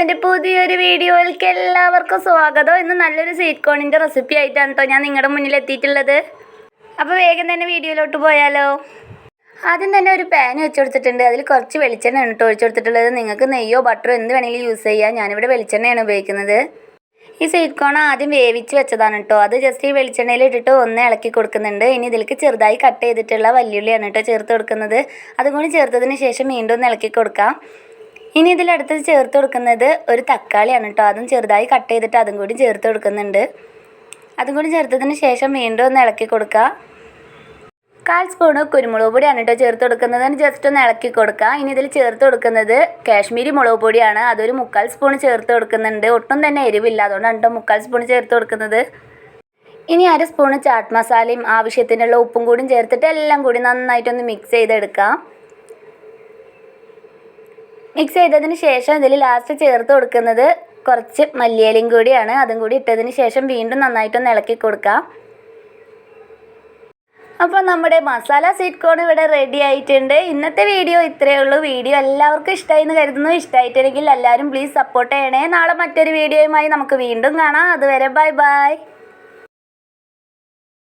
എന്റെ പുതിയൊരു വീഡിയോയിലേക്ക് എല്ലാവർക്കും സ്വാഗതം. ഇന്ന് നല്ലൊരു സ്വീറ്റ് കോണിന്റെ റെസിപ്പി ആയിട്ടാണ് കേട്ടോ ഞാൻ നിങ്ങളുടെ മുന്നിൽ എത്തിയിട്ടുള്ളത്. അപ്പോൾ വേഗം തന്നെ വീഡിയോയിലോട്ട് പോയാലോ. ആദ്യം തന്നെ ഒരു പാൻ വെച്ച് കൊടുത്തിട്ടുണ്ട്. അതിൽ കുറച്ച് വെളിച്ചെണ്ണയാണ് കേട്ടോ ഒഴിച്ചു കൊടുത്തിട്ടുള്ളത്. നിങ്ങൾക്ക് നെയ്യോ ബട്ടറോ എന്ത് വേണമെങ്കിലും യൂസ് ചെയ്യാം. ഞാനിവിടെ വെളിച്ചെണ്ണയാണ് ഉപയോഗിക്കുന്നത്. ഈ സ്വീറ്റ് കോൺ ആദ്യം വേവിച്ച് വെച്ചതാണ് കേട്ടോ അത് ജസ്റ്റ് ഈ വെളിച്ചെണ്ണയിൽ ഇട്ടിട്ട് ഒന്ന് ഇളക്കി കൊടുക്കുന്നുണ്ട്. ഇനി ഇതിലേക്ക് ചെറുതായി കട്ട് ചെയ്തിട്ടുള്ള വല്യുള്ളിയാണ് കേട്ടോ ചേർത്ത് കൊടുക്കുന്നത്. അതുകൊണ്ട് ചേർത്തതിന് ശേഷം വീണ്ടും ഒന്ന് ഇളക്കി കൊടുക്കാം. ഇനി ഇതിലടുത്ത് ചേർത്ത് കൊടുക്കുന്നത് ഒരു തക്കാളിയാണ് കേട്ടോ. അതും ചെറുതായി കട്ട് ചെയ്തിട്ട് അതും കൂടി ചേർത്ത് കൊടുക്കുന്നുണ്ട്. അതും കൂടി ചേർത്തതിന് ശേഷം വീണ്ടും ഒന്ന് ഇളക്കി കൊടുക്കുക. കാൽ സ്പൂണ് കുരുമുളക് പൊടിയാണ് കേട്ടോ ചേർത്ത് കൊടുക്കുന്നത്. ജസ്റ്റ് ഒന്ന് ഇളക്കി കൊടുക്കുക. ഇനി ഇതിൽ ചേർത്ത് കൊടുക്കുന്നത് കാശ്മീരി മുളക് പൊടിയാണ്. അതൊരു മുക്കാൽ സ്പൂൺ ചേർത്ത് കൊടുക്കുന്നുണ്ട്. ഒട്ടും തന്നെ എരിവില്ല. അതുകൊണ്ടാണ് കേട്ടോ മുക്കാൽ സ്പൂൺ ചേർത്ത് കൊടുക്കുന്നത്. ഇനി അര സ്പൂണ് ചാട്ട് മസാലയും ആവശ്യത്തിനുള്ള ഉപ്പും കൂടിയും ചേർത്തിട്ട് എല്ലാം കൂടി നന്നായിട്ടൊന്ന് മിക്സ് ചെയ്തെടുക്കാം. മിക്സ് ചെയ്തതിന് ശേഷം ഇതിൽ ലാസ്റ്റ് ചേർത്ത് കൊടുക്കുന്നത് കുറച്ച് മല്ലിയിലയും കൂടിയാണ്. അതും കൂടി ഇട്ടതിന് ശേഷം വീണ്ടും നന്നായിട്ടൊന്ന് ഇളക്കി കൊടുക്കാം. അപ്പോൾ നമ്മുടെ മസാല സ്വീറ്റ് കോൺ ഇവിടെ റെഡി ആയിട്ടുണ്ട്. ഇന്നത്തെ വീഡിയോ ഇത്രയേ ഉള്ളൂ. വീഡിയോ എല്ലാവർക്കും ഇഷ്ടമായി എന്ന് കരുതുന്നു. ഇഷ്ടമായിട്ടുണ്ടെങ്കിൽ എല്ലാവരും പ്ലീസ് സപ്പോർട്ട് ചെയ്യണേ. നാളെ മറ്റൊരു വീഡിയോയുമായി നമുക്ക് വീണ്ടും കാണാം. അതുവരെ ബൈ ബൈ